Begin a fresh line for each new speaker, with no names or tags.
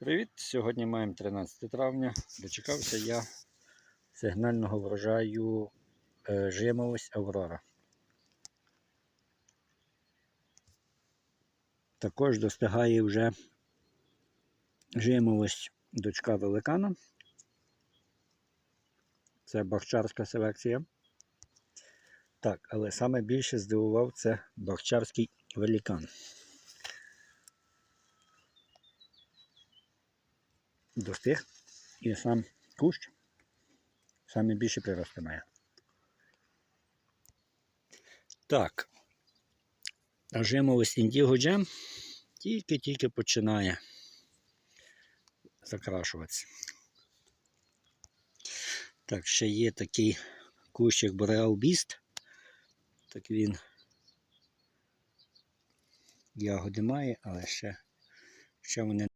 Привіт! Сьогодні маємо 13 травня. Дочекався я сигнального врожаю е, жимолость Аврора. Також достигає вже жимолость дочка великана. Це бахчарська селекція. Так, але саме більше здивував це бахчарський великан. Достиг і сам кущ саме більше прирости має. Так. Жимовий індіго джем тільки-тільки починає закрашуватися. Так, ще є такий кущик Boreal Beast. Так він ягоди має, але ще, ще вони